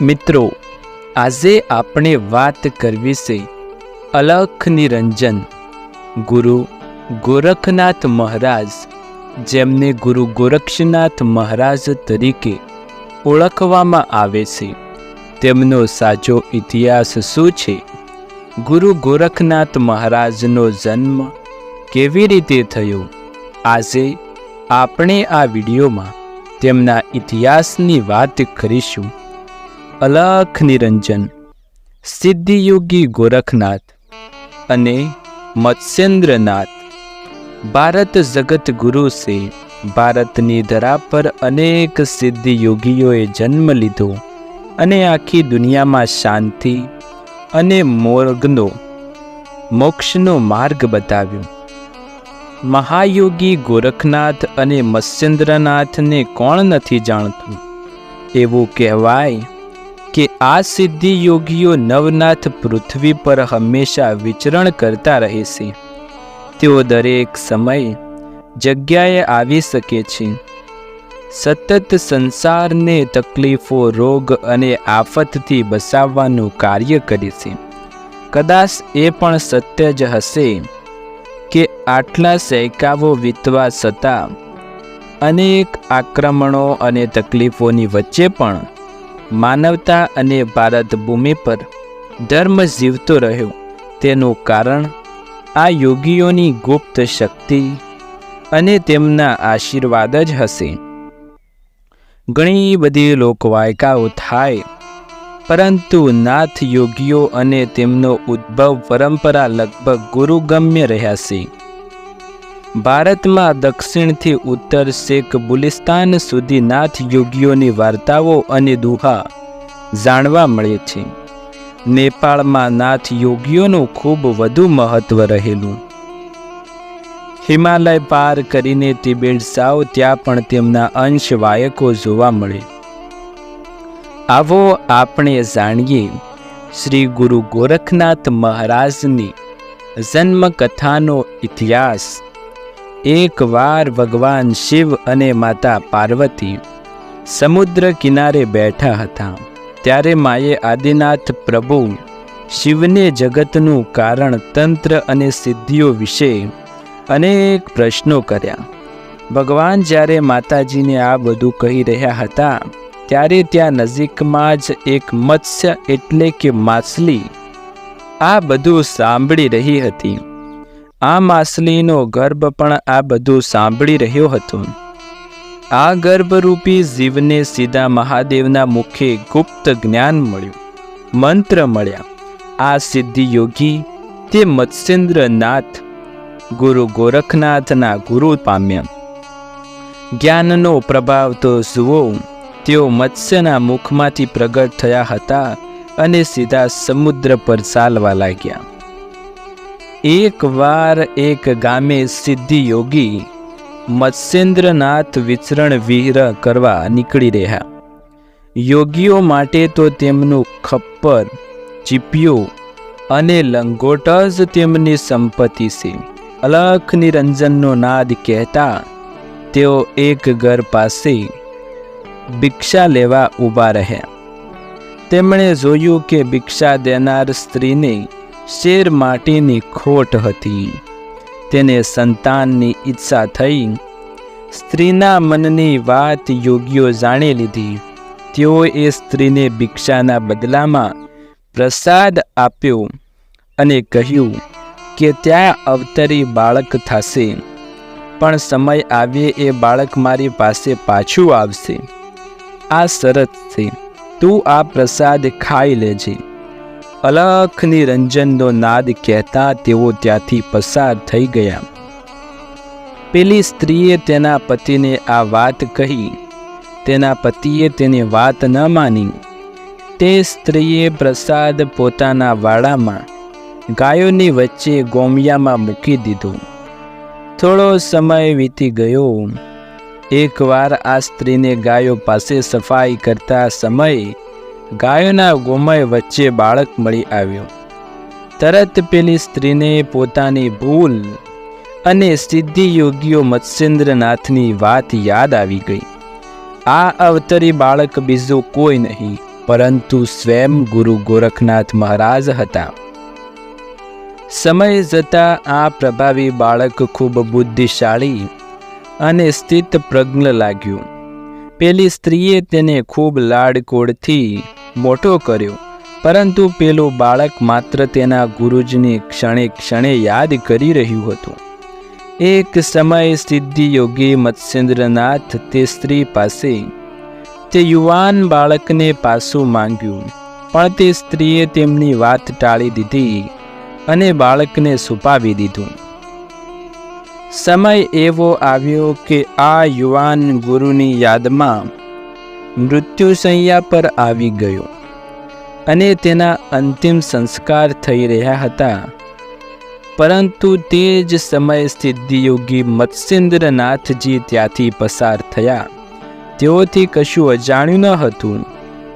મિત્રો, આજે આપણે વાત કરવી છે અલખ નિરંજન. ગુરુ ગોરખનાથ મહારાજ, જેમને ગુરુ ગોરક્ષનાથ મહારાજ તરીકે ઓળખવામાં આવે છે, તેમનો સાચો ઇતિહાસ શું છે? ગુરુ ગોરખનાથ મહારાજનો જન્મ કેવી રીતે થયો? આજે આપણે આ વિડીયોમાં તેમના ઇતિહાસની વાત કરીશું. અલખ નિરંજન, સિદ્ધિયોગી ગોરખનાથ અને મત્સ્યેન્દ્રનાથ. ભારત જગત ગુરુ છે ભારતની ધરા પર અનેક સિદ્ધિ યોગીઓએ જન્મ લીધો અને આખી દુનિયામાં શાંતિ અને મોર્ગનો, મોક્ષનો માર્ગ બતાવ્યો. મહાયોગી ગોરખનાથ અને મત્સ્યેન્દ્રનાથને કોણ નથી જાણતું? એવું કહેવાય કે આ સિદ્ધિ યોગીઓ નવનાથ પૃથ્વી પર હંમેશા વિચરણ કરતા રહે છે. તેઓ દરેક સમય જગ્યાએ આવી શકે છે. સતત સંસારને તકલીફો, રોગ અને આફતથી બચાવવાનું કાર્ય કરે છે. કદાચ એ પણ સત્ય જ હશે કે આટલા સૈકાવો વીતવા છતાં અનેક આક્રમણો અને તકલીફોની વચ્ચે પણ માનવતા અને ભારત ભૂમિ પર ધર્મ જીવતો રહ્યો. તેનું કારણ આ યોગીઓની ગુપ્ત શક્તિ અને તેમના આશીર્વાદ જ હશે. ઘણી બધી લોકવાયકાઓ થાય, પરંતુ નાથ યોગીઓ અને તેમનો ઉદ્ભવ પરંપરા લગભગ ગુરુગમ્ય રહ્યા છે. ભારતમાં દક્ષિણથી ઉત્તર શેખ બુલિસ્તાન સુધી નાથ યોગીઓની વાર્તાઓ અને દુહા જાણવા મળે છે. નેપાળમાં નાથ યોગીઓનું ખૂબ વધુ મહત્વ રહેલું. હિમાલય પાર કરીને તિબેટ સાવ ત્યાં પણ તેમના અંશ વાયકો જોવા મળે. આવો આપણે જાણીએ, શ્રી ગુરુ ગોરખનાથ મહારાજની જન્મકથાનો ઇતિહાસ. એકવાર ભગવાન શિવ અને માતા પાર્વતી સમુદ્ર કિનારે બેઠા હતા. ત્યારે માએ આદિનાથ પ્રભુ શિવને જગતનું કારણ, તંત્ર અને સિદ્ધિઓ વિશે અનેક પ્રશ્નો કર્યા. ભગવાન જ્યારે માતાજીને આ બધું કહી રહ્યા હતા, ત્યારે ત્યાં નજીકમાં જ એક મત્સ્ય એટલે કે માછલી આ બધું સાંભળી રહી હતી. આ માછલીનો ગર્ભ પણ આ બધું સાંભળી રહ્યો હતો. આ ગર્ભરૂપી જીવને સીધા મહાદેવના મુખે ગુપ્ત જ્ઞાન મળ્યું. મંત્ર મળ્યા. આ સિદ્ધિ યોગી તે મત્સ્યેન્દ્રનાથ, ગુરુ ગોરખનાથના ગુરુ પામ્યા. જ્ઞાનનો પ્રભાવ તો જુઓ, તેઓ મત્સ્યના મુખમાંથી પ્રગટ થયા હતા અને સીધા સમુદ્ર પર ચાલવા લાગ્યા. એકવાર એક ગામે સિદ્ધિ યોગી મત્સ્યેન્દ્રનાથ વિચરણ વિહર કરવા નીકળી રહ્યા. યોગીઓ માટે તો તેમનું ખપ્પર, ચીપિયું અને લંગોટ જ તેમની સંપત્તિ છે. અલખ નિરંજનનો નાદ કહેતા તેઓ એક ઘર પાસે ભિક્ષા લેવા ઊભા રહ્યા. તેમણે જોયું કે ભિક્ષા દેનાર સ્ત્રીને શેર માટીની ખોટ હતી. તેને સંતાનની ઈચ્છા થઈ. સ્ત્રીના મનની વાત યોગીઓ જાણી લીધી. તેઓ એ સ્ત્રીને ભિક્ષાના બદલામાં પ્રસાદ આપ્યો અને કહ્યું કે ત્યાં અવતરી બાળક થશે. પણ સમય આવે એ બાળક મારી પાસે પાછું આવશે. આ શરત છે. તું આ પ્રસાદ ખાઈ લેજે. અલખ નિરંજનનો નાદ કહેતા તેઓ ત્યાંથી પસાર થઈ ગયા. પેલી સ્ત્રીએ તેના પતિને આ વાત કહી. તેના પતિએ તેની વાત ન માની. તે સ્ત્રીએ પ્રસાદ પોતાના વાડામાં, ગાયોની વચ્ચે ગોમિયામાં મૂકી દીધો. થોડો સમય વીતી ગયો. એકવાર આ સ્ત્રીને ગાયો પાસે સફાઈ કરતા સમયે ગાયોના ગોમય વચ્ચે બાળક મળી આવ્યો. તરત પેલી સ્ત્રીને પોતાની ભૂલ અને સિદ્ધિ યોગીઓ મત્સ્યેન્દ્રનાથની વાત યાદ આવી ગઈ. આ અવતરી બાળક બીજું કોઈ નહીં, પરંતુ સ્વયં ગુરુ ગોરખનાથ મહારાજ હતા. સમય જતાં આ પ્રભાવી બાળક ખૂબ બુદ્ધિશાળી અને સ્થિત પ્રજ્ઞ લાગ્યું. પેલી સ્ત્રીએ તેને ખૂબ લાડકોડથી મોટો કર્યો. પરંતુ પેલું બાળક માત્ર તેના ગુરુજીની ક્ષણે ક્ષણે યાદ કરી રહ્યું હતું. એક સમય સિદ્ધિ યોગી મત્સ્યેન્દ્રનાથ તે સ્ત્રી પાસે, તે યુવાન બાળકને પાછું માંગ્યું, પણ તે સ્ત્રીએ તેમની વાત ટાળી દીધી અને બાળકને છુપાવી દીધું. સમય એવો આવ્યો કે આ યુવાન ગુરુની યાદમાં મૃત્યુશૈયા પર આવી ગયો અને તેના અંતિમ સંસ્કાર થઈ રહ્યા હતા. પરંતુ તે જ સમયે સિદ્ધિયોગી મત્સ્યેન્દ્રનાથજી ત્યાંથી પસાર થયા. તેઓથી કશું અજાણ્યું ન હતું.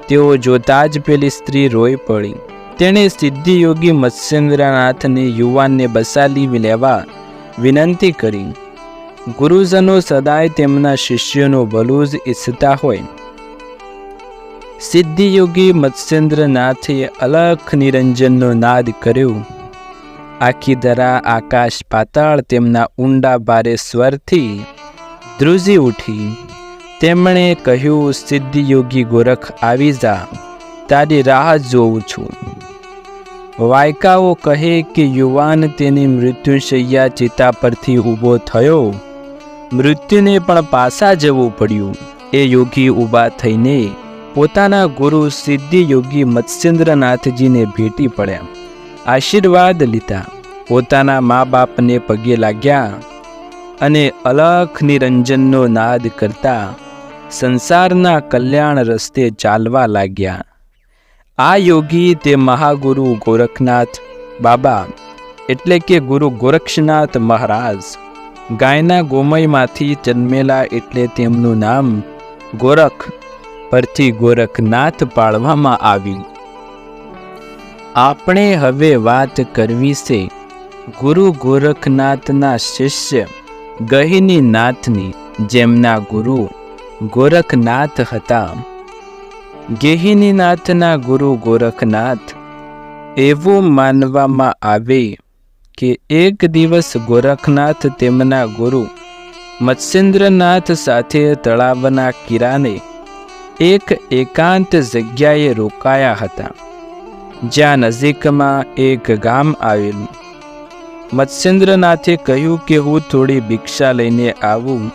તેઓ જોતા જ પેલી સ્ત્રી રોઈ પડી. તેણે સિદ્ધિયોગી મત્સ્યેન્દ્રનાથને યુવાનને બસાલી લેવા વિનંતી કરી. ગુરુજનો સદાય તેમના શિષ્યોનું ભલું જ ઈચ્છતા હોય. સિદ્ધિયોગી મત્સ્યેન્દ્રનાથે અલખ નિરંજનનો નાદ કર્યો. આખી ધરા આકાશ પાતાળ તેમના ઊંડા ભારે સ્વરથી ધ્રુજી ઉઠી. તેમણે કહ્યું, સિદ્ધિયોગી ગોરખ આવી જા, તારી રાહ જોઉં છું. વાયકાઓ કહે કે, યુવાન તેની મૃત્યુશૈયા ચિતા પરથી ઊભો થયો. મૃત્યુને પણ પાછા જવું પડ્યું. એ યોગી ઊભા થઈને પોતાના ગુરુ સિદ્ધિ યોગી મત્સ્યેન્દ્રનાથજીને ભેટી પડ્યા. આશીર્વાદ લીધા. પોતાના મા બાપને પગે લાગ્યા અને અલખ નિરંજનનો નાદ કરતા સંસારના કલ્યાણ રસ્તે ચાલવા લાગ્યા. આ યોગી તે મહાગુરુ ગોરખનાથ બાબા, એટલે કે ગુરુ ગોરક્ષનાથ મહારાજ, ગાયના ગોમયમાંથી જન્મેલા એટલે તેમનું નામ ગોરખ પરથી ગોરખનાથ પાળવામાં આવ્યું આપણે હવે વાત કરવી છે ગુરુ ગોરખનાથના શિષ્ય ગહિની નાથની જેમના ગુરુ ગોરખનાથ હતા. ગેહિનીનાથના ગુરુ ગોરખનાથ એવું માનવામાં આવે કે એક દિવસ ગોરખનાથ તેમના ગુરુ મત્સ્યેન્દ્રનાથ સાથે તળાવના કિરાને એક એકાંત જગ્યાએ રોકાયા હતા, જ્યાં નજીકમાં એક ગામ આવેલું. મત્સ્યેન્દ્રનાથે કહ્યું કે હું થોડી ભિક્ષા લઈને આવું.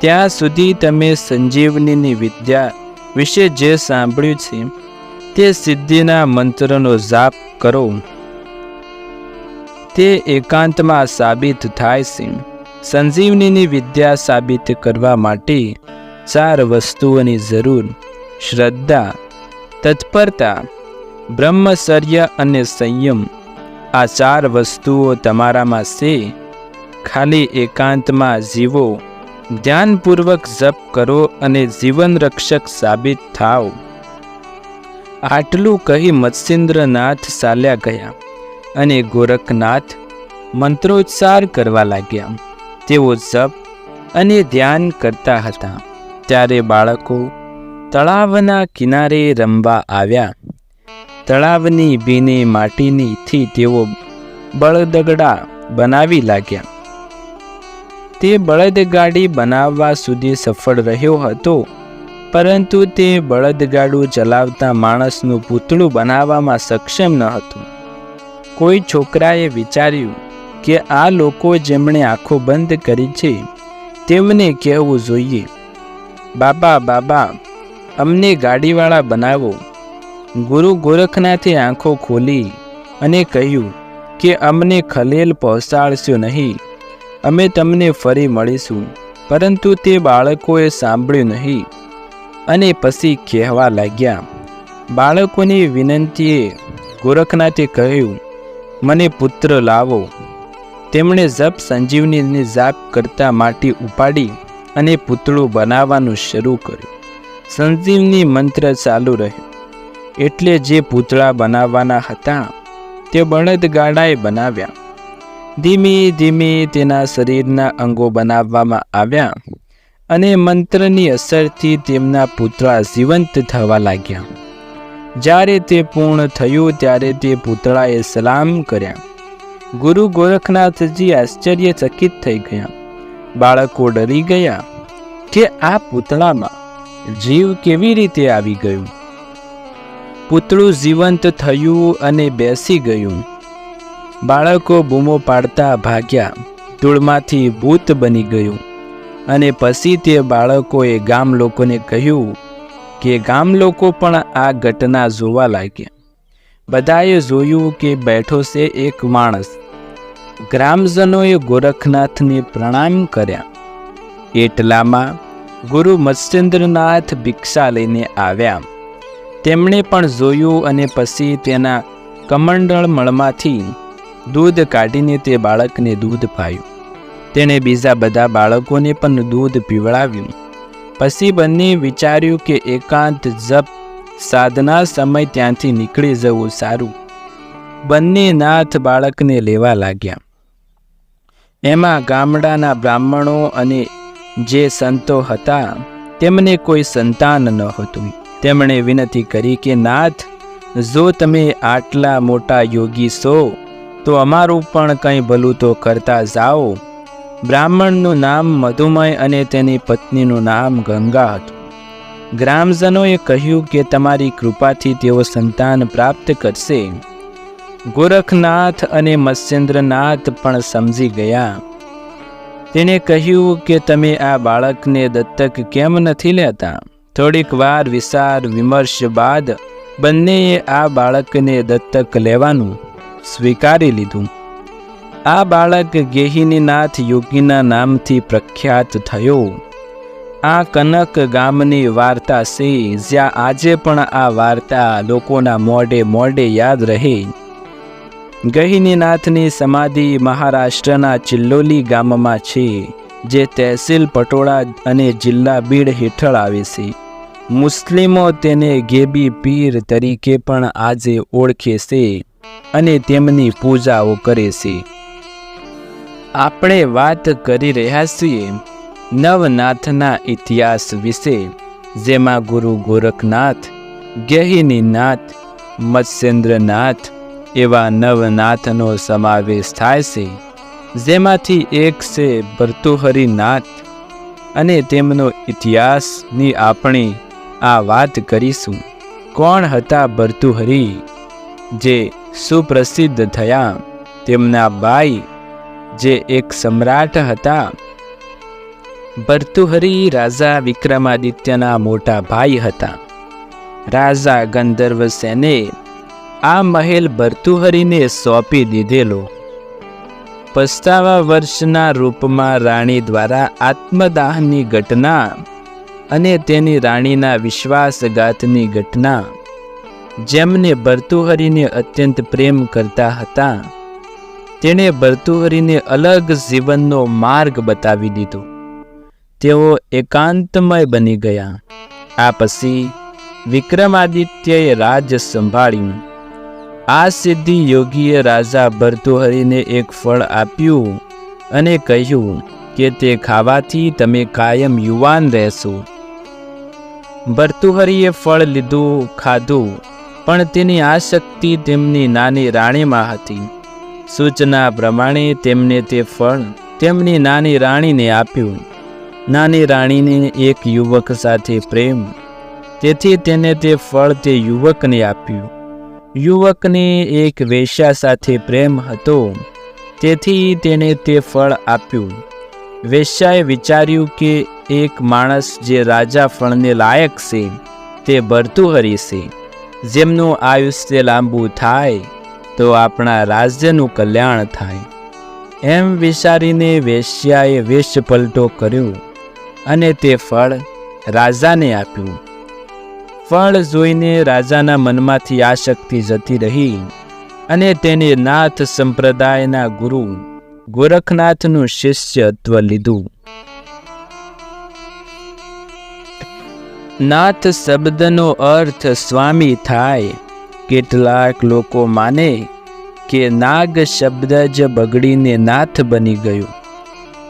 ત્યાં સુધી તમે સંજીવનીની વિદ્યા વિશે જે સાંભળ્યું છે, તે સિદ્ધિના મંત્રનો જાપ કરો. તે એકાંતમાં સાબિત થાય છે. સંજીવનીની વિદ્યા સાબિત કરવા માટે ચાર વસ્તુઓની જરૂર શ્રદ્ધા તત્પરતા બ્રહ્મચર્ય અને સંયમ આ ચાર વસ્તુઓ તમારામાં છે ખાલી એકાંતમાં જીવો ધ્યાનપૂર્વક જપ કરો અને જીવન રક્ષક સાબિત થાવ આટલું કહી મત્સિન્દ્રનાથ ચાલ્યા ગયા અને ગોરખનાથ મંત્રોચ્ચાર કરવા લાગ્યા તેઓ જપ અને ધ્યાન કરતા હતા ત્યારે બાળકો તળાવના કિનારે રમવા આવ્યા. તળાવની ભીની માટીનીથી તેઓ બળદગડા બનાવી લાગ્યા. તે બળદગાડી બનાવવા સુધી સફળ રહ્યો હતો, પરંતુ તે બળદગાડું ચલાવતા માણસનું પૂતળું બનાવવામાં સક્ષમ ન હતું. કોઈ છોકરાએ વિચાર્યું કે આ લોકો જેમણે આંખો બંધ કરી છે, તેમને કહેવું જોઈએ. બાબા બાબા, અમને ગાડીવાળા બનાવો. ગુરુ ગોરખનાથે આંખો ખોલી અને કહ્યું કે અમને ખલેલ પહોંચાડશો નહીં. અમે તમને ફરી મળીશું. પરંતુ તે બાળકોએ સાંભળ્યું નહીં. અને પછી કહેવા લાગ્યા. બાળકોની વિનંતીએ ગોરખનાથે કહ્યું, મને પુત્ર લાવો. તેમણે જપ સંજીવનીની જાપ કરતા માટી ઉપાડી અને પૂતળું બનાવવાનું શરૂ કર્યું. સંજીવની મંત્ર ચાલુ રહ્યો. એટલે જે પૂતળા બનાવવાના હતા, તે બળદગાડાએ બનાવ્યા. ધીમે ધીમે તેના શરીરના અંગો બનાવવામાં આવ્યા અને મંત્રની અસરથી તેમના પૂતળા જીવંત થવા લાગ્યા. જ્યારે તે પૂર્ણ થયું, ત્યારે તે પૂતળાએ સલામ કર્યા. ગુરુ ગોરખનાથજી આશ્ચર્યચકિત થઈ ગયા. બાળકો ડરી ગયા કે આ પૂતળામાં જીવ કેવી રીતે આવી ગયું? પૂતળું જીવંત થયું અને બેસી ગયું. બાળકો બૂમો પાડતા ભાગ્યા, ધૂળમાંથી ભૂત બની ગયું અને પછી તે બાળકોએ ગામ લોકોને કહ્યું કે ગામ લોકો પણ આ ઘટના જોવા લાગ્યા. બધાએ જોયું કે બેઠો છે એક માણસ. ગ્રામજનોએ ગોરખનાથને પ્રણામ કર્યા. એટલામાં ગુરુ મત્સ્યેન્દ્રનાથ ભિક્ષા લઈને આવ્યા. તેમણે પણ જોયું અને પછી તેના કમંડળ મળમાંથી દૂધ કાઢીને તે બાળકને દૂધ પાયું. તેણે બીજા બધા બાળકોને પણ દૂધ પીવડાવ્યું. પછી બંને વિચાર્યું કે એકાંત જપ સાધના સમય ત્યાંથી નીકળી જવું સારું. બંને નાથ બાળકને લેવા લાગ્યા. એમાં ગામડાના બ્રાહ્મણો અને જે સંતો હતા, તેમને કોઈ સંતાન ન હતું. તેમણે વિનંતી કરી કે, નાથ, જો તમે આટલા મોટા યોગી છો, તો અમારું પણ કંઈ ભલું તો કરતા જાઓ. બ્રાહ્મણનું નામ મધુમય અને તેની પત્નીનું નામ ગંગા હતું. ગ્રામજનોએ કહ્યું કે, તમારી કૃપાથી તેઓ સંતાન પ્રાપ્ત કરશે. ગોરખનાથ અને મત્સ્યેન્દ્રનાથ પણ સમજી ગયા. તેણે કહ્યું કે તમે આ બાળકને દત્તક કેમ નથી લેતા? થોડીક વાર વિચાર વિમર્શ બાદ બંનેએ આ બાળકને દત્તક લેવાનું સ્વીકારી લીધું. આ બાળક ગેહિનીનાથ યોગીના નામથી પ્રખ્યાત થયો. આ કનક ગામની વાર્તા છે, જ્યાં આજે પણ આ વાર્તા લોકોના મોઢે મોઢે યાદ રહે. ગહિનીનાથની સમાધિ મહારાષ્ટ્રના ચિલ્લોલી ગામમાં છે, જે તહેસીલ પટોળા અને જિલ્લા બીડ હેઠળ આવે છે. મુસ્લિમો તેને ગેબી પીર તરીકે પણ આજે ઓળખે છે અને તેમની પૂજાઓ કરે છે. આપણે વાત કરી રહ્યા છીએ નવનાથના ઇતિહાસ વિશે, જેમાં ગુરુ ગોરખનાથ, ગેહિનીનાથ, મત્સ્યેન્દ્રનાથ એવા નવનાથનો સમાવેશ થાય છે, જેમાંથી એક છે ભર્તુહરિનાથ અને તેમનો ઇતિહાસની આપણે આ વાત કરીશું. કોણ હતા ભર્તુહરી? જે સુપ્રસિદ્ધ થયા. તેમના બાઈ જે એક સમ્રાટ હતા. ભર્તુહરી રાજા વિક્રમાદિત્યના મોટા ભાઈ હતા. રાજા ગંધર્વ સેને આ મહેલ ભર્તુહરીને સોંપી દીધેલો. પસ્તાવા વર્ષના રૂપમાં રાણી દ્વારા આત્મદાહની ઘટના અને તેની રાણીના વિશ્વાસઘાતની ઘટના, જેમને ભર્તુહરીને અત્યંત પ્રેમ કરતા હતા, તેણે ભર્તુહરીને અલગ જીવનનો માર્ગ બતાવી દીધો. તેઓ એકાંતમય બની ગયા. આ પછી વિક્રમાદિત્યએ રાજ સંભાળ્યું. આ સિદ્ધિ યોગીએ રાજા ભર્તુહરિને એક ફળ આપ્યું અને કહ્યું કે તે ખાવાથી તમે કાયમ યુવાન રહેશો. ભર્તુહરિએ ફળ લીધું, ખાધું, પણ તેની આસક્તિ તેમની નાની રાણીમાં હતી. સૂચના પ્રમાણે તેમને તે ફળ તેમની નાની રાણીને આપ્યું. નાની રાણીને એક યુવક સાથે પ્રેમ, તેથી તેને તે ફળ તે યુવકને આપ્યું. યુવકને એક વેશ્યા સાથે પ્રેમ હતો. તેથી તેણે તે ફળ આપ્યું. વેશ્યાએ વિચાર્યું કે એક માણસ જે રાજા ફળને લાયક છે, તે ભર્તુહરી છે. જેમનું આયુષ્ય લાંબુ થાય, તો આપણા રાજ્યનું કલ્યાણ થાય. એમ વિચારીને વેશ્યાએ વેશ પલટો કર્યો અને તે ફળ રાજાને આપ્યું. ફળ જોઈને રાજાના મનમાંથી આ શક્તિ જતી રહી અને તેને નાથ સંપ્રદાયના ગુરુ ગોરખનાથનું શિષ્યત્વ લીધું. નાથ શબ્દનો અર્થ સ્વામી થાય, કેટલાક લોકો માને કે નાગ શબ્દ જ બગડીને નાથ બની ગયો.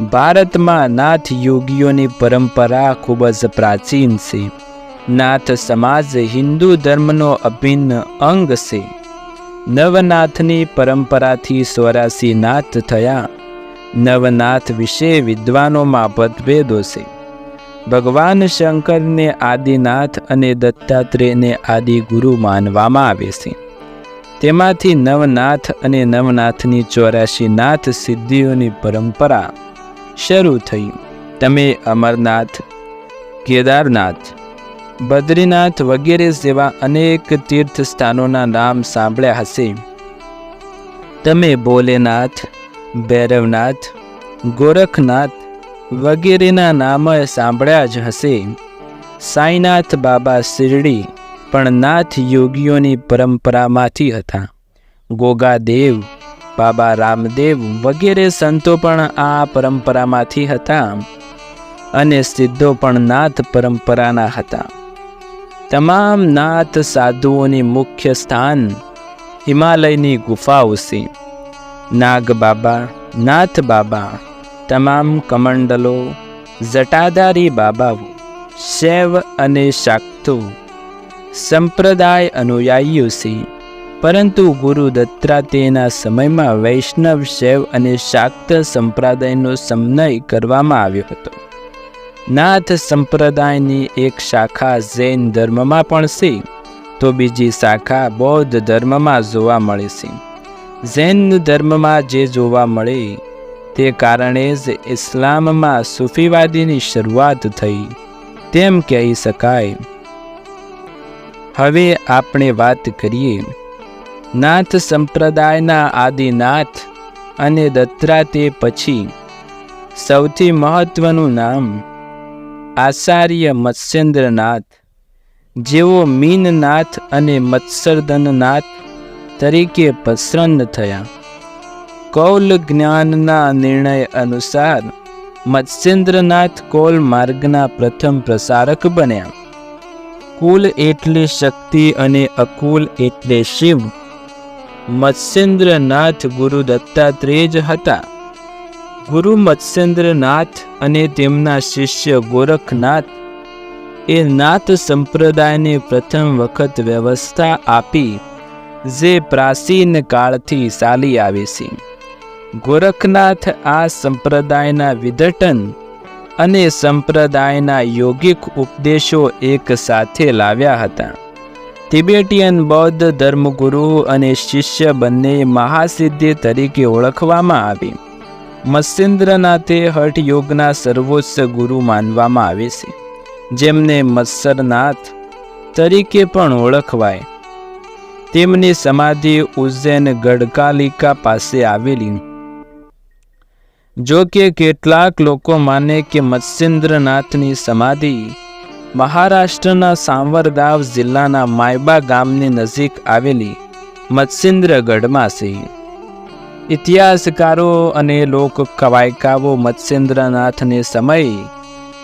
ભારતમાં નાથ યોગીઓની પરંપરા ખૂબ જ પ્રાચીન છે. નાથ સમાજ હિન્દુ ધર્મનો અભિન્ન અંગ છે. નવનાથની પરંપરાથી સ્વરાસી નાથ થયા. નવનાથ વિશે વિદ્વાનોમાં મતભેદો છે. ભગવાન શંકરને આદિનાથ અને દત્તાત્રેયને આદિ ગુરુ માનવામાં આવે છે. તેમાંથી નવનાથ અને નવનાથની ચોરાશી નાથ સિદ્ધિઓની પરંપરા શરૂ થઈ. તમે અમરનાથ, કેદારનાથ બદ્રીનાથ વગેરે જેવા અનેક તીર્થ સ્થાનોના નામ સાંભળ્યા હશે. તમે ભોલેનાથ, ભૈરવનાથ, ગોરખનાથ વગેરેના નામ સાંભળ્યા જ હશે. સાંઈનાથ બાબા શિરડી પણ નાથ યોગીઓની પરંપરામાંથી હતા. ગોગાદેવ, બાબા રામદેવ વગેરે સંતો પણ આ પરંપરામાંથી હતા. અને સિદ્ધો પણ નાથ પરંપરાના હતા. તમામ નાથ સાધુઓની મુખ્ય સ્થાન હિમાલયની ગુફાઓ છે નાગ બાબા, નાથ બાબા, તમામ કમંડલો, જટાધારી બાબાઓ, શૈવ અને શાક્તો, સંપ્રદાય અનુયાયીઓ છે પરંતુ ગુરુ દત્તાત્રેયના સમયમાં વૈષ્ણવ, શૈવ અને શાક્ત સંપ્રદાયનો સમન્વય કરવામાં આવ્યો હતો. નાથ સંપ્રદાયની એક શાખા જૈન ધર્મમાં પણ છે, તો બીજી શાખા બૌદ્ધ ધર્મમાં જોવા મળે છે. જૈન ધર્મમાં જે જોવા મળે, તે કારણે જ ઇસ્લામમાં સૂફીવાદીની શરૂઆત થઈ. તેમ કહી શકાય. હવે આપણે વાત કરીએ. નાથ સંપ્રદાયના આદિનાથ અને દત્તાત્રેય પછી સૌથી મહત્વનું નામ આચાર્ય મત્સ્યેન્દ્રનાથ, જેઓ મીનનાથ અને મત્સરદનનાથ તરીકે પ્રસન્ન થયા. કૌલ જ્ઞાનના નિર્ણય અનુસાર મત્સ્યેન્દ્રનાથ કૌલ માર્ગના પ્રથમ પ્રસારક બન્યા. કુલ એટલે શક્તિ અને અકુલ એટલે શિવ. મત્સ્યેન્દ્રનાથ ગુરુ દત્તાત્રેય જ હતા. ગુરુ મત્સ્યેન્દ્રનાથ અને તેમના શિષ્ય ગોરખનાથ એ નાથ સંપ્રદાયને પ્રથમ વખત વ્યવસ્થા આપી, જે પ્રાચીન કાળથી ચાલી આવે છે. ગોરખનાથ આ સંપ્રદાયના વિઘટન અને સંપ્રદાયના યોગિક ઉપદેશો એક સાથે લાવ્યા હતા. તિબેટિયન બૌદ્ધ ધર્મગુરુ અને શિષ્ય બંને મહાસિદ્ધિ તરીકે ઓળખવામાં આવી. મત્સ્યેન્દ્રનાથે હઠ યોગના સર્વોચ્ચ ગુરુ માનવામાં આવે છે. જેમને મત્સરનાથ તરીકે પણ ઓળખવાય. તેમની સમાધિ ઉજ્જૈન ગઢકાલિકા પાસે આવેલી. જો કે કેટલાક લોકો માને કે મત્સ્યેન્દ્રનાથની સમાધિ મહારાષ્ટ્રના સાંવરગાંવ જિલ્લાના માયબા ગામની નજીક આવેલી મત્સ્યેન્દ્રગઢમાં છે. ઇતિહાસકારો અને લોક કવાયકાઓ મત્સ્યેન્દ્રનાથને સમય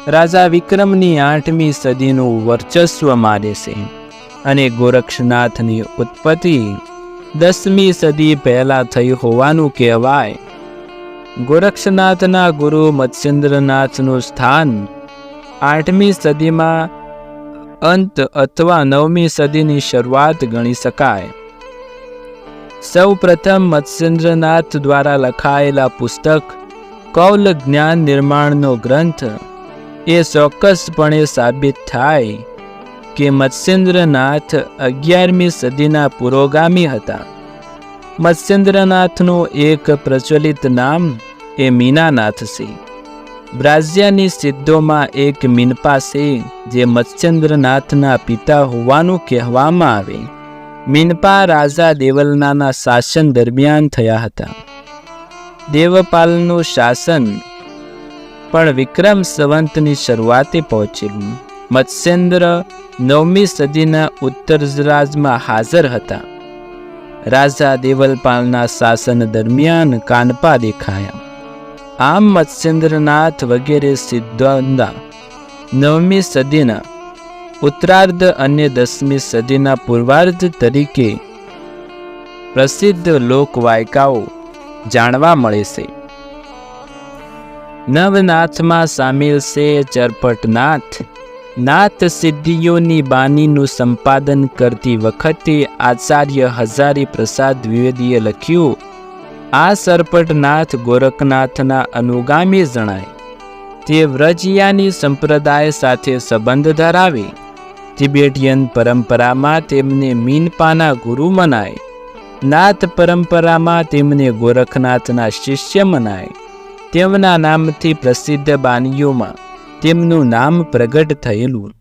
રાજા વિક્રમની આઠમી સદીનું વર્ચસ્વ માને છે અને ગોરક્ષનાથની ઉત્પત્તિ દસમી સદી પહેલા થઈ હોવાનું કહેવાય. ગોરક્ષનાથના ગુરુ મત્સ્યેન્દ્રનાથનું સ્થાન આઠમી સદીમાં અંત અથવા નવમી સદીની શરૂઆત ગણી શકાય. સૌ પ્રથમ મત્સ્યેન્દ્રનાથ દ્વારા લખાયેલા પુસ્તક કૌલ જ્ઞાન નિર્માણનો ગ્રંથ એ ચોક્કસપણે સાબિત થાય કે મત્સ્યેન્દ્રનાથ અગિયારમી સદીના પુરોગામી હતા. મત્સ્યેન્દ્રનાથનું એક પ્રચલિત નામ એ મીનાનાથ છે. બ્રાઝિયાની સિદ્ધોમાં એક મિનપા છે જે મત્સ્યેન્દ્રનાથના પિતા હોવાનું કહેવામાં આવે. મિનપા રાજા દેવલનાના શાસન દરમિયાન થયા હતા. દેવપાલનું શાસન પણ વિક્રમ સંવંતની શરૂઆતે પહોંચેલું મત્સ્યેન્દ્ર નવમી સદીના ઉત્તરજરાજમાં હાજર હતા. રાજા દેવલપાલના શાસન દરમિયાન કાનપા દેખાયા. આમ મત્સ્યેન્દ્રનાથ વગેરે સિદ્ધાંતા નવમી સદીના ઉત્તરાર્ધ અને દસમી સદીના પૂર્વાર્ધ તરીકે પ્રસિદ્ધ લોકવાયકાઓ જાણવા મળે છે. નવનાથમાં સામેલ છે ચરપટનાથ. નાથ સિદ્ધિઓની બાનીનું સંપાદન કરતી વખતે આચાર્ય હજારી પ્રસાદ દ્વિવેદીએ લખ્યું, આ સરપટનાથ ગોરખનાથના અનુગામી જણાય. તે વ્રજિયાની સંપ્રદાય સાથે સંબંધ ધરાવે. તિબેટિયન પરંપરામાં તેમને મીનપાના ગુરુ મનાય. નાથ પરંપરામાં તેમને ગોરખનાથના શિષ્ય મનાય. તેમના નામથી પ્રસિદ્ધ બાનીઓમાં તેમનું નામ પ્રગટ થયેલું.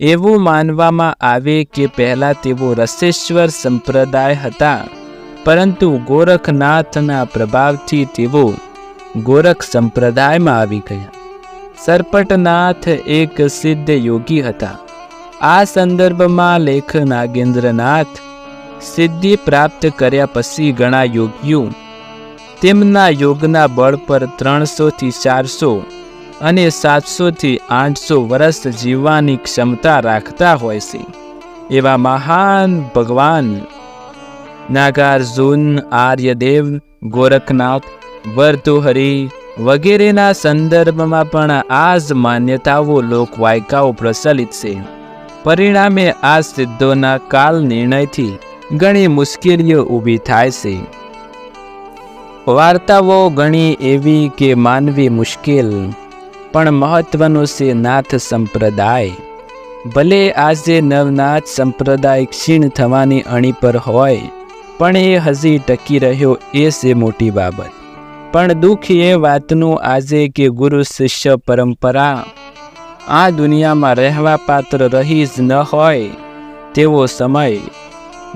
એવું માનવામાં આવે કે પહેલાં તેઓ રસેશ્વર સંપ્રદાય હતા, પરંતુ ગોરખનાથના પ્રભાવથી તેઓ ગોરખ સંપ્રદાયમાં આવી ગયા. સરપટનાથ એક સિદ્ધ યોગી હતા. આ સંદર્ભમાં લેખ નાગેન્દ્રનાથ સિદ્ધિ પ્રાપ્ત કર્યા પછી ઘણા યોગીઓ તેમના યોગના બળ પર ત્રણસોથી ચારસો અને સાતસોથી આઠસો વર્ષ જીવવાની ક્ષમતા રાખતા હોય છે. એવા મહાન ભગવાન નાગાર્જુન, આર્યદેવ, ગોરખનાથ, વર્તુહરી વગેરેના સંદર્ભમાં પણ આ જ માન્યતાઓ લોકવાયકાઓ પ્રચલિત છે. પરિણામે આ સિદ્ધોના કાલ નિર્ણયથી ઘણી મુશ્કેલીઓ ઊભી થાય છે. વાર્તાઓ ઘણી એવી કે માનવી મુશ્કેલ, પણ મહત્વનો છે નાથ સંપ્રદાય. ભલે આજે નવનાથ સંપ્રદાય ક્ષીણ થવાની અણી પર હોય, પણ એ હજી ટકી રહ્યો એ છે મોટી બાબત. પણ દુઃખ એ વાતનું આજે કે ગુરુ શિષ્ય પરંપરા આ દુનિયામાં રહેવા પાત્ર રહી જ ન હોય તેવો સમય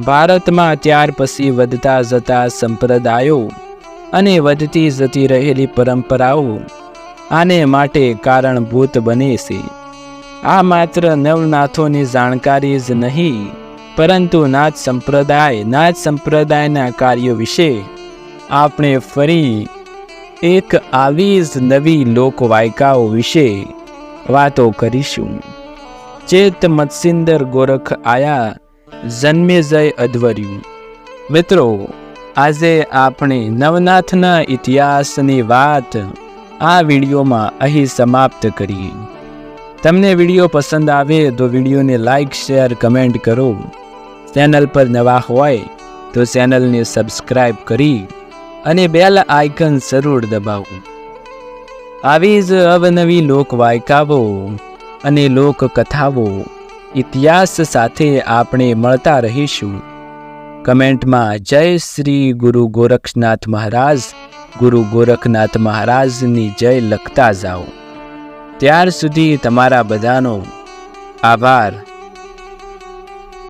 ભારતમાં ત્યાર પછી વધતા જતા સંપ્રદાયો અને વધતી જતી રહેલી પરંપરાઓ આને માટે કારણભૂત બને છે. આ માત્ર નવનાથોની જાણકારી જ નહીં, પરંતુ નાથ સંપ્રદાય, નાથ સંપ્રદાયના કાર્યો વિશે આપણે ફરી એક આવી જ નવી લોકવાયકાઓ વિશે વાતો કરીશું. ચેત મત્સિંદર ગોરખ આયા, જન્મે જય અધવર્યું. મિત્રો, આજે આપણે નવનાથના ઇતિહાસની વાત આ વિડીયોમાં અહીં સમાપ્ત કરીએ. તમને વીડિયો પસંદ આવે તો વિડીયોને લાઇક શેર, કમેન્ટ કરો. ચેનલ પર નવા હોય તો ચેનલને સબસ્ક્રાઈબ કરી અને બેલ આઇકન જરૂર દબાવો. આવી જ અવનવી લોકવાયકાઓ અને લોકકથાઓ ઇતિહાસ સાથે આપણે મળતા રહીશું. કમેન્ટમાં જય શ્રી ગુરુ ગોરખનાથ મહારાજ, ગુરુ ગોરખનાથ મહારાજની જય લખતા જાઓ. ત્યાર સુધી તમારા બધાનો આભાર.